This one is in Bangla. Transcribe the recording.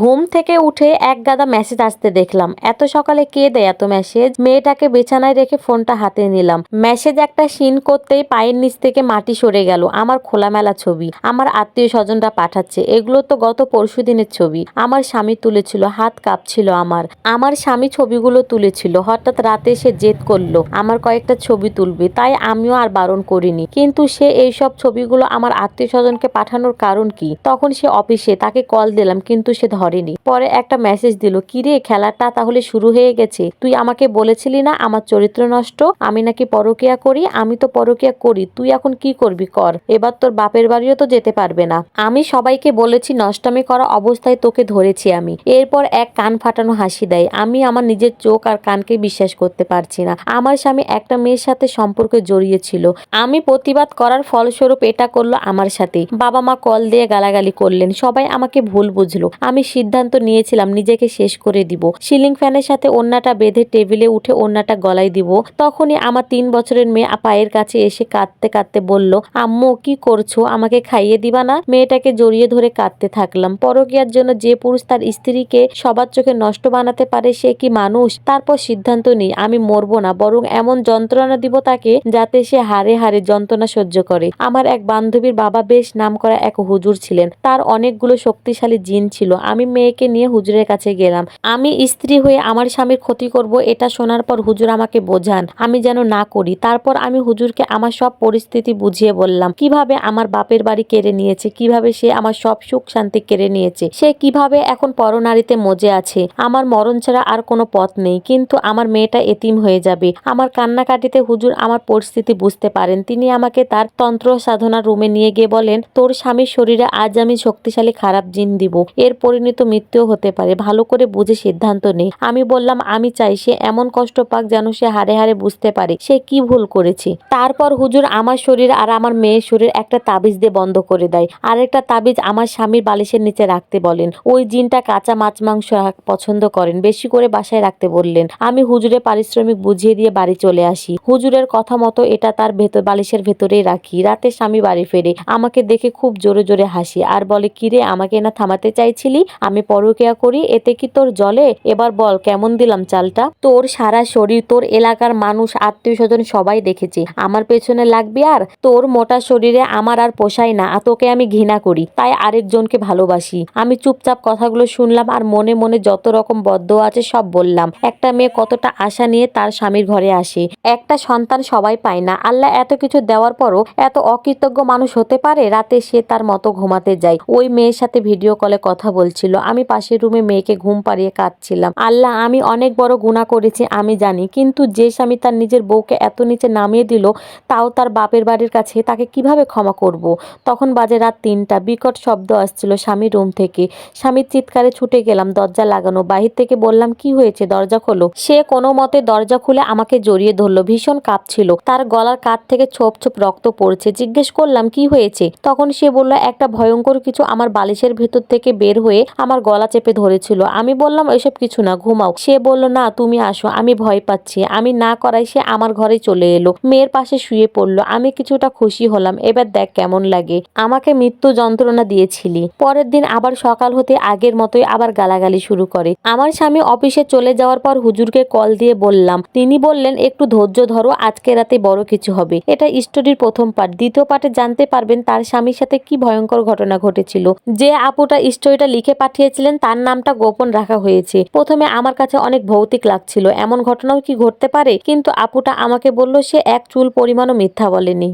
ঘুম থেকে উঠে এক গাদা মেসেজ আসতে দেখলাম। এত সকালে কে দেয় এত মেসেজ মেয়েটাকে বিছানায় রেখে ফোনটা হাতে নিলাম। মেসেজ একটা সিন করতেই পায়ের নিচ থেকে মাটি সরে গেল। আমার খোলামেলা ছবি, আমার আত্মীয় স্বজনরা পাঠাচ্ছে। এগুলো তো গত পরশু দিনের ছবি। আমার স্বামী তুলেছিল, হাত কাঁপছিল আমার। আমার স্বামী ছবিগুলো তুলেছিল। হঠাৎ রাতে সে জেদ করল, আমার কয়েকটা ছবি তুলবে। তাই আমিও আর বারণ করিনি। কিন্তু সে এইসব ছবিগুলো আমার আত্মীয় স্বজনকে পাঠানোর কারণ কি? তখন সে অফিসে তাকে কল দিলাম, কিন্তু সে ধরেনি পরে একটা মেসেজ দিল, কিরে খেলাটা তাহলে শুরু হয়ে গেছে। তুই আমাকে বলেছিলি না আমার চরিত্র নষ্ট? আমি নাকি পরকিয়া করি? আমি তো পরকিয়া করি। তুই এখন কি করবি কর। এবার তোর বাপের বাড়িও তো যেতে পারবে না। আমি সবাইকে বলেছি নষ্টামি করা অবস্থায় তোকে ধরেছি আমি। এরপর এক কান ফাটানো হাসি দেয়। আমি আমার নিজের চোখ আর কানকে বিশ্বাস করতে পারছি না। আমার স্বামী একটা মেয়ের সাথে সম্পর্কে জড়িয়েছিল আমি প্রতিবাদ করার ফলস্বরূপ এটা করল আমার সাথে। বাবা মা কল দিয়ে গালাগালি করলেন। সবাই আমাকে ভুল বুঝলো। আমি সিদ্ধান্ত নিয়েছিলাম, নিজেকে শেষ করে দিব। সিলিং ফ্যানের সাথে ওন্নাটা বেঁধে টেবিলে উঠে ওন্নাটা গলায় দিব। তখনই আমার তিন বছরের মেয়ে পায়ের কাছে এসে কাঁদতে কাঁদতে বলল, আম্মু, কি করছ? আমাকে খাইয়ে দিবা না? মেয়েটাকে জড়িয়ে ধরে কাঁদতে থাকলাম। পরকিয়ার জন্য যে পুরুষ তার স্ত্রীকে সবার চোখে নষ্ট বানাতে পারে, সে কি মানুষ? তারপর সিদ্ধান্ত নিই, আমি মরবো না, বরং এমন যন্ত্রণা দিব তাকে যাতে সে হারে হারে যন্ত্রণা সহ্য করে। আমার এক বান্ধবীর বাবা বেশ নাম করা এক হুজুর ছিলেন। তার অনেকগুলো শক্তিশালী জিন ছিল। আমি মেয়েকে নিয়ে হুজুরের কাছে গেলাম। আমি স্ত্রী হয়ে আমার স্বামীর ক্ষতি করব, এটা শোনার পর হুজুর আমাকে বোঝান। আমি যেন না করি। তারপর আমি হুজুরকে আমার সব পরিস্থিতি বুঝিয়ে বললাম, কীভাবে আমার বাপের বাড়ি কেড়ে নিয়েছে? কীভাবে সে আমার সব সুখ শান্তি কেড়ে নিয়েছে? সে কীভাবে এখন পরনারীতে মজে আছে? আমার মরণ ছাড়া আর কোনো পথ নেই। কিন্তু আমার মেয়েটা এতিম হয়ে যাবে। আমার কান্নাকাটিতে হুজুর আমার পরিস্থিতি বুঝতে পারেন। তিনি আমাকে তার তন্ত্র সাধনার রুমে নিয়ে গিয়ে বলেন, তোর স্বামীর শরীরে আজ আমি শক্তিশালী খারাপ জিন দিব। এর পরিণত মৃত্যুও হতে পারে। ভালো করে বুঝে সিদ্ধান্ত নেই আমি বললাম, আমি চাই সে এমন কষ্ট পাক যেন সে হারে হারে বুঝতে পারে। সে কি ভুল করেছে? তারপর হুজুর আমার শরীর আর আমার মেয়ের শরীর একটা তাবিজ দিয়ে বন্ধ করে দেয়। আরেকটা তাবিজ আমার স্বামীর বালিশের নিচে রাখতে বলেন। ওই জিনটা কাঁচা মাছ মাংস পছন্দ করেন। বেশি করে বাসায় রাখতে বললেন। আমি হুজুরের পারিশ্রমিক বুঝিয়ে দিয়ে বাড়ি চলে আসি। হুজুরের কথা মতো এটা তার ভেতর বালিশের ভেতরেই রাখি। রাতে স্বামী বাড়ি ফেরে। আমাকে দেখে খুব জোরে জোরে হাসি। আর বলে, কিরে, আমাকে না থামাতে চাইছিলি? আমি পরকিয়া করি, এতে কি তোর জলে? এবার বল, কেমন দিলাম চালটা? তোর সারা শরীর, তোর এলাকার মানুষ আত্মীয় স্বজন সবাই দেখেছে। আমার পেছনে লাগবি আর? তোর মোটা শরীরে আমার আর পোষায় না তোকে আমি ঘৃণা করি। তাই আরেকজনকে ভালোবাসি। আমি চুপচাপ কথাগুলো শুনলাম আর মনে মনে যত রকম বদ্ধ আছে সব বললাম। একটা মেয়ে কতটা আশা নিয়ে তার স্বামীর ঘরে আসে। একটা সন্তান সবাই পায় না। আল্লাহ এত কিছু দেওয়ার পরও এত অকৃতজ্ঞ মানুষ হতে পারে? রাতে সে তার মতো ঘুমাতে যায়। ওই মেয়ের সাথে ভিডিও কলে কথা বলছিল। আমি পাশের রুমে মেয়েকে ঘুম পাড়িয়ে কাঁদছিলাম। আল্লাহ, আমি অনেক বড় গুণা করেছি, আমি জানি। কিন্তু যে স্বামী তার নিজের বউকে এত নিচে নামিয়ে দিল, তাও তার বাপের বাড়ির কাছে তাকে কীভাবে ক্ষমা করব। তখন বাজে রাত তিনটা, বিকট শব্দ আসছিল স্বামীর রুম থেকে। স্বামীর চিৎকারে ছুটে গেলাম, দরজা লাগানো। বাহির থেকে বললাম, কি হয়েছে? দরজা খোলো। সে কোনো মতে দরজা খুলে আমাকে জড়িয়ে ধরলো, ভীষণ কাঁপছিল। তার গলার কাত থেকে ছোপ ছোপ রক্ত পড়ছে। জিজ্ঞেস করলাম, কি হয়েছে? তখন সে বলল, একটা ভয়ঙ্কর কিছু আমার বালিশের ভেতর থেকে বের হয়ে আমার গলা চেপে ধরেছিল। আমি বললাম, এসব কিছু না, ঘুমাও। সে বলল, না, তুমি আসো, আমি ভয় পাচ্ছি। আমি না করাই সে আমার ঘরে চলে এলো। মেয়ের পাশে শুয়ে পড়ল। আমি কিছুটা খুশি হলাম। এবার দেখ কেমন লাগে। আমাকে মৃত্যু যন্ত্রণা দিয়েছিলি। পরের দিন আবার সকাল হতে আগের মতোই আবার গালাগালি শুরু করে। আমার স্বামী অফিসে চলে যাওয়ার পর হুজুরকে কল দিয়ে বললাম, তিনি বললেন, একটু ধৈর্য ধরো, আজকে রাতে বড় কিছু হবে। এটা স্টোরির প্রথম পার্ট। দ্বিতীয় পার্টে জানতে পারবেন তার স্বামীর সাথে কি ভয়ঙ্কর ঘটনা ঘটেছিল। যে আপুটা স্টোরিটা লিখে পাঠিয়েছিলেন, তার নামটা গোপন রাখা হয়েছে। প্রথমে আমার কাছে অনেক ভৌতিক লাগছিল, এমন ঘটনাও কি ঘটতে পারে? কিন্তু আপুটা আমাকে বলল, সে এক চুল পরিমাণও মিথ্যা বলেনি।